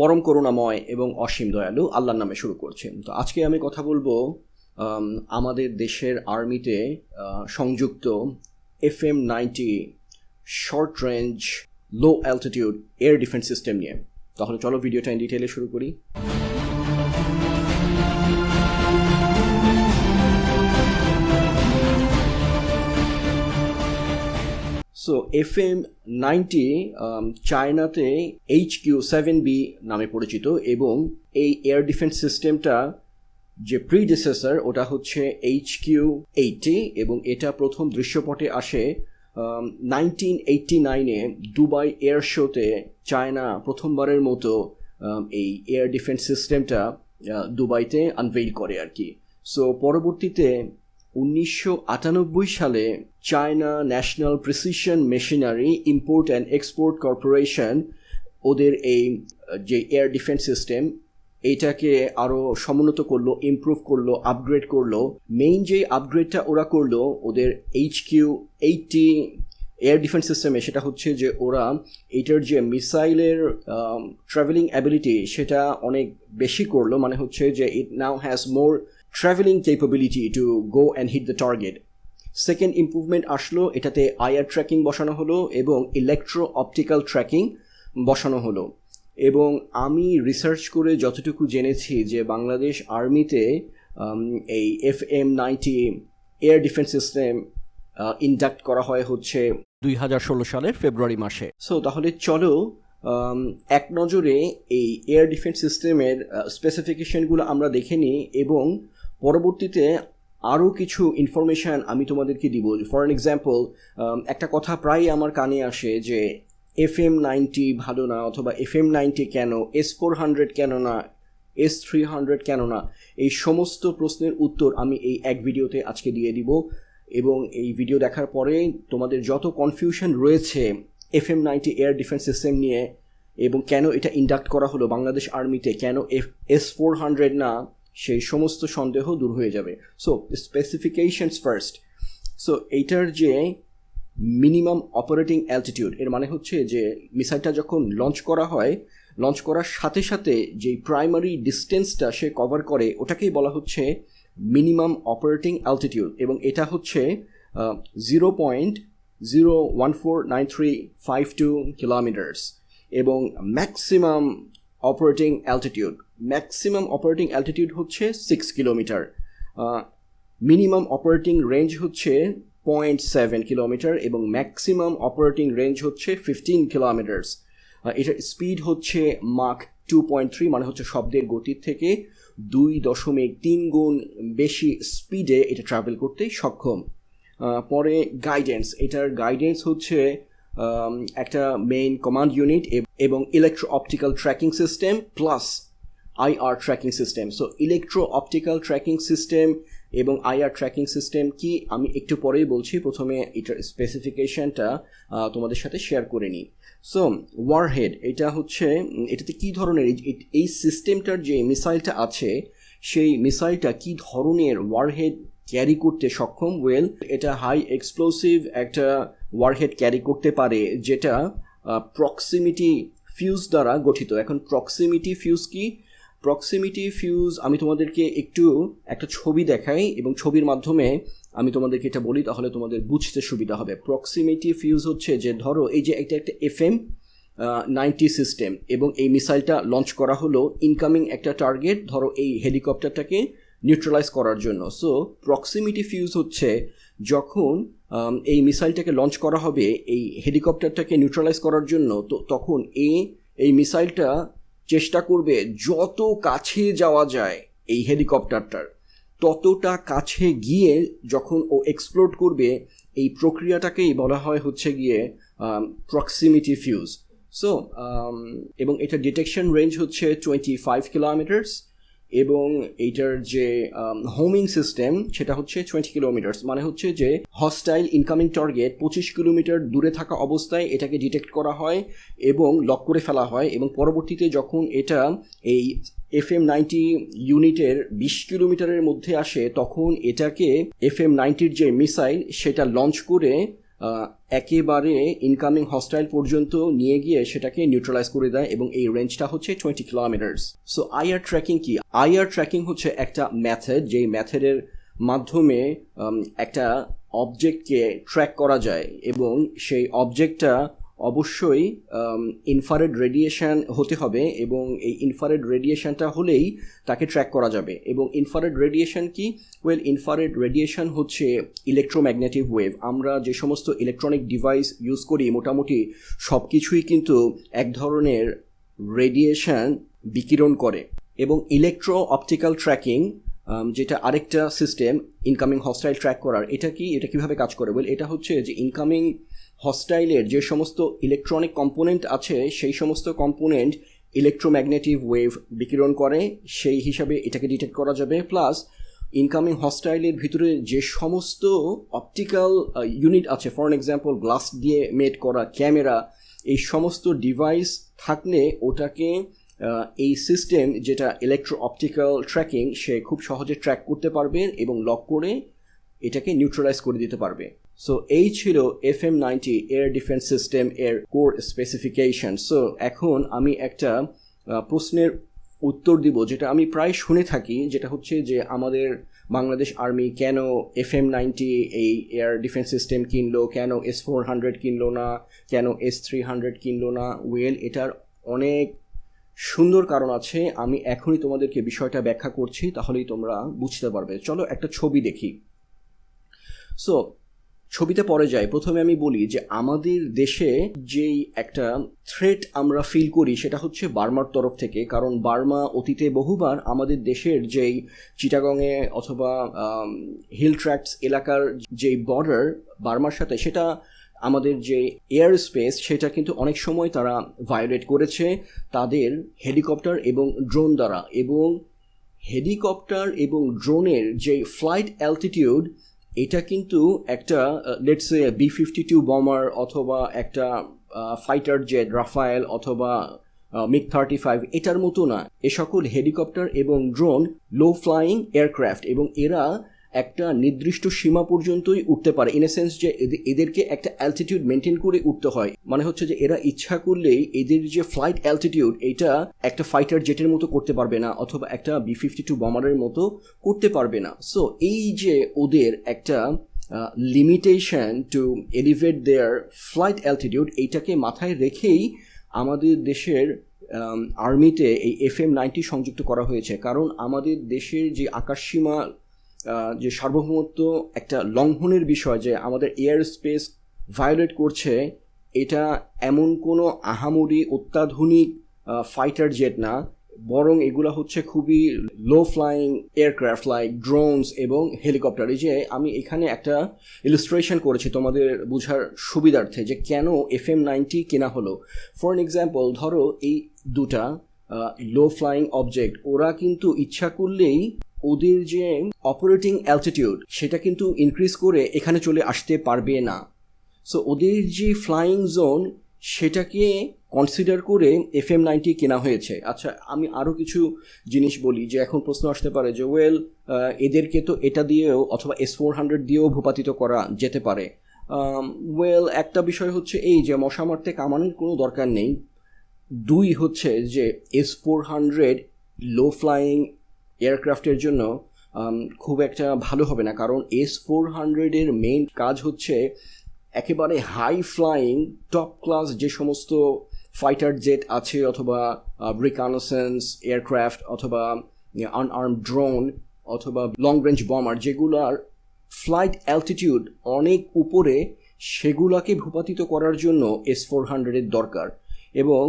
পরম করুণাময় এবং অসীম দয়ালু আল্লাহর নামে শুরু করছেন তো আজকে আমি কথা বলব আমাদের দেশের আর্মিতে সংযুক্ত F M ninety short range low altitude air defence system নিয়ে। তাহলে চলো ভিডিওটা ইন ডিটেলে শুরু করি। সো এফ এম নাইনটি চায়নাতে এইচ কিউ সেভেন বি নামে পরিচিত এবং এই এয়ার ডিফেন্স সিস্টেমটা যে প্রিডিসেসর ওটা হচ্ছে এইচ কিউ এইটি এবং এটা প্রথম দৃশ্যপটে আসে নাইনটিন এইটটি নাইনে দুবাই এয়ার শোতে চায়না প্রথমবারের মতো um, এই এয়ার ডিফেন্স সিস্টেমটা দুবাইতে আনভেইল করে আর কি। সো পরবর্তীতে উনিশশো আটানব্বই সালে China national precision machinery import and export corporation ওদের এই, যে এয়ার ডিফেন্স সিস্টেম, এটাকে আরও সমুন্নত করল ইমপ্রুভ করল আপগ্রেড করল। মেইন যে আপগ্রেডটা ওরা করল, ওদের H Q eighty air defence সিস্টেমে, সেটা হচ্ছে যে ওরা এইটার যে মিসাইলের ট্রাভেলিং অ্যাবিলিটি সেটা অনেক বেশি করল। মানে হচ্ছে যে it now has more travelling capability to go and hit the target second improvement আসলো, এটাতে আইআর ট্র্যাকিং বসানো হলো এবং ইলেকট্রো অপটিক্যাল ট্র্যাকিং বসানো হলো। এবং আমি রিসার্চ করে যতটুকু জেনেছি যে বাংলাদেশ আর্মিতে এই F M ninety air defence system induct করা হয় হচ্ছে দুই হাজার ষোলো সালের ফেব্রুয়ারি মাসে। সো তাহলে চলো এক নজরে এই এয়ার ডিফেন্স সিস্টেমের স্পেসিফিকেশনগুলো আমরা দেখে নিই এবং পরবর্তীতে আরও কিছু ইনফরমেশান আমি তোমাদেরকে দিব। ফর অ্যান এক্সাম্পল একটা কথা প্রায়ই আমার কানে আসে যে এফ এম নাইনটি ভালো না অথবা এফ এম নাইনটি কেন এস ফোর হান্ড্রেড কেন না এস থ্রি হান্ড্রেড কেন না, এই সমস্ত প্রশ্নের উত্তর আমি এই এক ভিডিওতে আজকে দিয়ে দিব। এবং এই ভিডিও দেখার পরে তোমাদের যত কনফিউশন রয়েছে F M ninety air defence system নিয়ে এবং কেন এটা ইন্ডাক্ট করা হলো বাংলাদেশ আর্মিতে কেন এফ এস ফোর হান্ড্রেড না সেই সমস্ত সন্দেহ দূর হয়ে যাবে। সো স্পেসিফিকেশনস ফার্স্ট সো এইটার যে মিনিমাম অপারেটিং অ্যালটিটিউড এর মানে হচ্ছে যে মিসাইলটা যখন লঞ্চ করা হয় লঞ্চ করার সাথে সাথে যেই প্রাইমারি ডিস্টেন্সটা সে কভার করে, ওটাকেই বলা হচ্ছে মিনিমাম অপারেটিং অ্যালটিটিউড এবং এটা হচ্ছে zero point zero one four nine three five two kilometres এবং maximum operating altitude maximum operating altitude হচ্ছে six kilometre minimum operating range হচ্ছে পয়েন্ট সেভেন কিলোমিটার এবং ম্যাক্সিমাম অপারেটিং রেঞ্জ হচ্ছে ফিফটিন কিলোমিটার্স এটার speed হচ্ছে মাক টু পয়েন্ট থ্রি মানে হচ্ছে শব্দের গতির থেকে দুই দশমিক তিন গুণ বেশি স্পিডে এটা ট্রাভেল করতে সক্ষম। পরে গাইডেন্স এটার গাইডেন্স হচ্ছে একটা মেইন কমান্ড ইউনিট এবং electro optical tracking system plus IR tracking system so electro optical tracking system এবং আইআর ট্র্যাকিং সিস্টেম কি আমি একটু পরেই বলছি, প্রথমে এটার স্পেসিফিকেশনটা তোমাদের সাথে শেয়ার করে নিই। সো ওয়ারহেড এটা হচ্ছে, এটাতে কি ধরনের, এই সিস্টেমটার যে মিসাইলটা আছে, সেই মিসাইলটা কি ধরনের ওয়ারহেড ক্যারি করতে সক্ষম? ওয়েল এটা হাই এক্সপ্লোসিভ একটা ওয়ারহেড ক্যারি করতে পারে, যেটা প্রক্সিমিটি ফিউজ দ্বারা গঠিত। এখন প্রক্সিমিটি ফিউজ কি? প্রক্সিমিটি ফিউজ আমি তোমাদেরকে একটু একটা ছবি দেখাই এবং ছবির মাধ্যমে আমি তোমাদেরকে এটা বলি, তাহলে তোমাদের বুঝতে সুবিধা হবে। প্রক্সিমিটি ফিউজ হচ্ছে যে, ধরো এই যে এটা একটা এফ এম নাইনটি সিস্টেম এবং এই মিসাইলটা লঞ্চ করা হলো ইনকামিং একটা টার্গেট ধরো এই হেলিকপ্টারটাকে নিউট্রালাইজ করার জন্য। সো প্রক্সিমিটি ফিউজ হচ্ছে যখন এই মিসাইলটাকে লঞ্চ করা হবে, এই হেলিকপ্টারটাকে নিউট্রালাইজ করার জন্য, তো তখন এ, এই মিসাইলটা চেষ্টা করবে যত কাছে যাওয়া যায় এই হেলিকপ্টারটার। ততটা কাছে গিয়ে যখন ও এক্সপ্লোর করবে, এই প্রক্রিয়াটাকেই বলা হয় হচ্ছে গিয়ে প্রক্সিমিটি ফিউজ সো এবং এটা ডিটেকশন রেঞ্জ হচ্ছে টোয়েন্টি ফাইভ কিলোমিটার্স এবং এইটার যে হোমিং সিস্টেম সেটা হচ্ছে টোয়েন্টি কিলোমিটার্স মানে হচ্ছে যে হস্টাইল ইনকামিং টার্গেট পঁচিশ কিলোমিটার দূরে থাকা অবস্থায় এটাকে ডিটেক্ট করা হয় এবং লক করে ফেলা হয় এবং পরবর্তীতে যখন এটা এই এফ এম নাইনটি ইউনিটের বিশ কিলোমিটারের মধ্যে আসে, তখন এটাকে এফ এম নাইনটির যে মিসাইল সেটা লঞ্চ করে একেবারে ইনকামিং হস্টাইল পর্যন্ত নিয়ে গিয়ে সেটাকে নিউট্রালাইজ করে দেয় এবং এই রেঞ্জটা হচ্ছে twenty kilometres so IR tracking কি? আইআর ট্র্যাকিং হচ্ছে একটা মেথড যেই মেথডের মাধ্যমে একটা অবজেক্টকে ট্র্যাক করা যায় এবং সেই অবজেক্টটা অবশ্যই ইনফারেড রেডিয়েশন হতে হবে এবং এই ইনফারেড রেডিয়েশনটা হলেই তাকে ট্র্যাক করা যাবে। এবং ইনফারেড রেডিয়েশন কি? ওয়েল ইনফারেড রেডিয়েশন হচ্ছে ইলেকট্রোম্যাগনেটিক ওয়েভ আমরা যে সমস্ত ইলেকট্রনিক ডিভাইস ইউজ করি, মোটামুটি সব কিছুই কিন্তু এক ধরনের রেডিয়েশন বিকিরণ করে। এবং ইলেকট্রো অপটিক্যাল ট্র্যাকিং যেটা আরেকটা সিস্টেম ইনকামিং হস্টাইল ট্র্যাক করার, এটা কি, এটা কীভাবে কাজ করে? বল এটা হচ্ছে যে ইনকামিং হস্টাইলের যে সমস্ত ইলেকট্রনিক কম্পোনেন্ট আছে, সেই সমস্ত কম্পোনেন্ট ইলেকট্রোম্যাগনেটিভ ওয়েভ বিকিরণ করে, সেই হিসাবে এটাকে ডিটেক্ট করা যাবে। প্লাস ইনকামিং হস্টাইলের ভিতরে যে সমস্ত অপটিক্যাল ইউনিট আছে ফর এক্সাম্পল গ্লাস দিয়ে মেড করা ক্যামেরা এই সমস্ত ডিভাইস থাকলে ওটাকে এই সিস্টেম যেটা ইলেকট্রো অপটিক্যাল ট্র্যাকিং সে খুব সহজে ট্র্যাক করতে পারবে এবং লক করে এটাকে নিউট্রালাইজ করে দিতে পারবে। সো এই ছিল F M ninety air defence system এর কোর স্পেসিফিকেশন সো এখন আমি একটা প্রশ্নের উত্তর দিব, যেটা আমি প্রায় শুনে থাকি, যেটা হচ্ছে যে আমাদের বাংলাদেশ আর্মি কেন এফ এম নাইনটি এই এয়ার ডিফেন্স সিস্টেম কিনলো, কেন এস ফোর হান্ড্রেড কিনলো না, কেন এস থ্রি হান্ড্রেড কিনলো না? ওয়েল এটার অনেক সুন্দর কারণ আছে, আমি এখনই তোমাদেরকে বিষয়টা ব্যাখ্যা করছি, তাহলেই তোমরা বুঝতে পারবে। চলো একটা ছবি দেখি। সো ছবিতে পরে যাই। প্রথমে আমি বলি যে আমাদের দেশে যেই একটা থ্রেট আমরা ফিল করি, সেটা হচ্ছে বার্মার তরফ থেকে। কারণ বার্মা অতীতে বহুবার আমাদের দেশের যেই চিটাগংয়ে অথবা হিল ট্র্যাক্টস এলাকার যেই বর্ডার বার্মার সাথে, সেটা আমাদের যে এয়ার স্পেস সেটা কিন্তু অনেক সময় তারা ভায়োলেট করেছে তাদের হেলিকপ্টার এবং ড্রোন দ্বারা। এবং হেলিকপ্টার এবং ড্রোনের যে ফ্লাইট অ্যালটিটিউড এটা কিন্তু একটা let's B fifty two bomber অথবা একটা ফাইটার জেট রাফায়েল অথবা মিগ থার্টি ফাইভ এটার মতো না। এ সকল হেলিকপ্টার এবং ড্রোন লো ফ্লাইং এয়ারক্রাফট এবং এরা একটা নির্দিষ্ট সীমা পর্যন্তই উঠতে পারে ইন এ সেন্স যে এদে- এদেরকে একটা অ্যালটিটিউড মেনটেন করে উঠতে হয়। মানে হচ্ছে যে এরা ইচ্ছা করলেই এদের যে ফ্লাইট অ্যালটিটিউড এটা একটা ফাইটার জেটের মতো করতে পারবে না, অথবা একটা বি ফিফটি টু বমারের মতো করতে পারবে না। সো এই যে ওদের একটা limitation to elevate their flight altitude এইটাকে মাথায় রেখেই আমাদের দেশের আর্মিতে এই এফ এম নাইনটি সংযুক্ত করা হয়েছে। কারণ আমাদের দেশের যে আকাশসীমা যে সার্বভৌমত্ব একটা লঙ্ঘনের বিষয় যে আমাদের এয়ার স্পেস ভায়োলেট করছে, এটা এমন কোনো আহামরি অত্যাধুনিক ফাইটার জেট না। বরং এগুলো হচ্ছে খুবই low flying aircraft like drones এবং হেলিকপ্টার এই যে আমি এখানে একটা ইলিস্ট্রেশন করেছি তোমাদের বোঝার সুবিধার্থে যে কেন এফ এম নাইনটি কেনা হলো। ফর এন এক্সাম্পল ধরো এই দুটা লো ফ্লাইং অবজেক্ট ওরা কিন্তু ইচ্ছা করলেই ওদের যে অপারেটিং অ্যালটিটিউড সেটা কিন্তু ইনক্রিজ করে এখানে চলে আসতে পারবে না। সো ওদের যে ফ্লাইং জোন সেটাকে কনসিডার করে এফ এম নাইনটি কেনা হয়েছে। আচ্ছা আমি আরও কিছু জিনিস বলি যে এখন প্রশ্ন আসতে পারে যে ওয়েল এদেরকে তো এটা দিয়েও অথবা এস ফোর হান্ড্রেড দিয়েও ভূপাতিত করা যেতে পারে। ওয়েল একটা বিষয় হচ্ছে এই যে মশা মারতে কামানোর কোনো দরকার নেই। দুই হচ্ছে যে S four hundred low flying এয়ারক্রাফটের জন্য খুব একটা ভালো হবে না। কারণ এস ফোর হান্ড্রেডের মেইন কাজ হচ্ছে একেবারে হাই ফ্লাইং টপ ক্লাস যে সমস্ত ফাইটার জেট আছে অথবা রিকানোসেন্স এয়ারক্রাফট অথবা আনআর্ম ড্রোন অথবা লং রেঞ্জ বমার যেগুলার ফ্লাইট অ্যালটিটিউড অনেক উপরে সেগুলাকে ভূপাতিত করার জন্য এস ফোর হান্ড্রেডের দরকার। এবং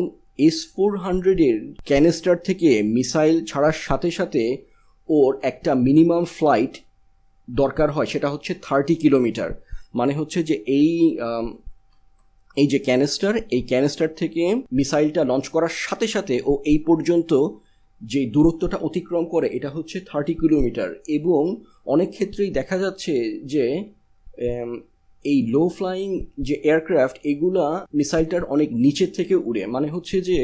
এস ফোর হান্ড্রেডের ক্যানিস্টার থেকে মিসাইল ছাড়ার সাথে সাথে ওর একটা মিনিমাম ফ্লাইট দরকার হয়, সেটা হচ্ছে থার্টি কিলোমিটার মানে হচ্ছে যে এই এই যে ক্যানিস্টার এই ক্যানিস্টার থেকে মিসাইলটা লঞ্চ করার সাথে সাথে ও এই পর্যন্ত যে দূরত্বটা অতিক্রম করে, এটা হচ্ছে থার্টি কিলোমিটার এবং অনেক ক্ষেত্রেই দেখা যাচ্ছে যে এই লো ফ্লাইং যে এয়ারক্রাফট এগুলা মিসাইলটার অনেক নিচের থেকে উড়ে। মানে হচ্ছে যে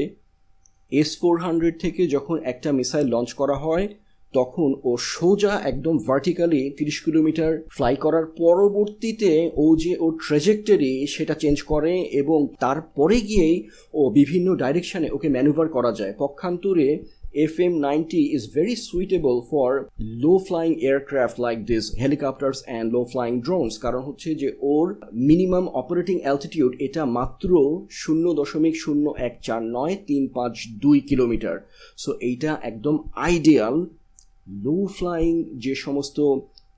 এস ফোর হান্ড্রেড থেকে যখন একটা মিসাইল লঞ্চ করা হয়, তখন ও সোজা একদম ভার্টিক্যালি তিরিশ কিলোমিটার ফ্লাই করার পরবর্তীতে ও যে ও ট্রেজেক্টরি সেটা চেঞ্জ করে এবং তারপরে গিয়েই ও বিভিন্ন ডাইরেকশানে ওকে ম্যানুভার করা যায়। পক্ষান্তরে M ninety is very suitable for low flying aircraft like this helicopters and low flying drones কারণ হচ্ছে যে ওর মিনিমাম অপারেটিং অ্যালটিটিউড এটা মাত্র শূন্য দশমিক শূন্য এক চার নয়, তিন পাঁচ দুই কিলোমিটার। সো এইটা একদম আইডিয়াল লো ফ্লাইং যে সমস্ত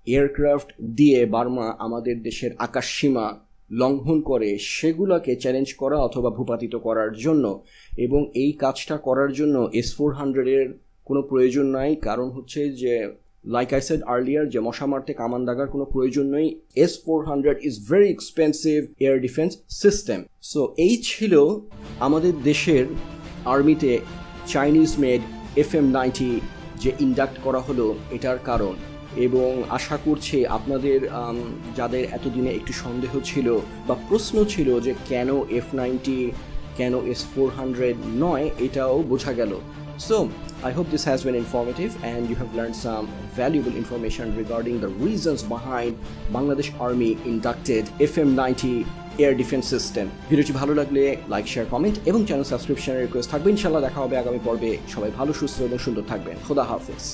এয়ারক্রাফট দিয়ে বার্মা আমাদের দেশের আকাশ সীমা লঙ্ঘন করে সেগুলোকে চ্যালেঞ্জ করা অথবা ভূপাতিত করার জন্য এবং এই কাজটা করার জন্য এস ফোর হান্ড্রেডের কোনো প্রয়োজন নাই। কারণ হচ্ছে যে লাইক আই সেড আর্লিয়ার যে মশা মারতে কামান দাগার কোনো প্রয়োজন নেই। S four hundred is very expensive air defence system so এই ছিল আমাদের দেশের আর্মিতে Chinese made F M ninety যে ইন্ডাক্ট করা হলো, এটার কারণ। এবং আশা করছি আপনাদের যাদের এতদিনে একটু সন্দেহ ছিল বা প্রশ্ন ছিল যে কেন এফ নাইনটি কেন এস ফোর হান্ড্রেড নয়, এটাও বোঝা গেল। So I hope this has been informative and you have learned some valuable information regarding the reasons behind Bangladesh Army inducted FM90 air defence system ভিডিওটি ভালো লাগলে লাইক শেয়ার কমেন্ট এবং channel সাবস্ক্রিপশনের request থাকবে। ইনশাল্লাহ দেখা হবে আগামী পর্বে। সবাই ভালো, সুস্থ এবং সুন্দর থাকবেন। খোদা হাফেজ।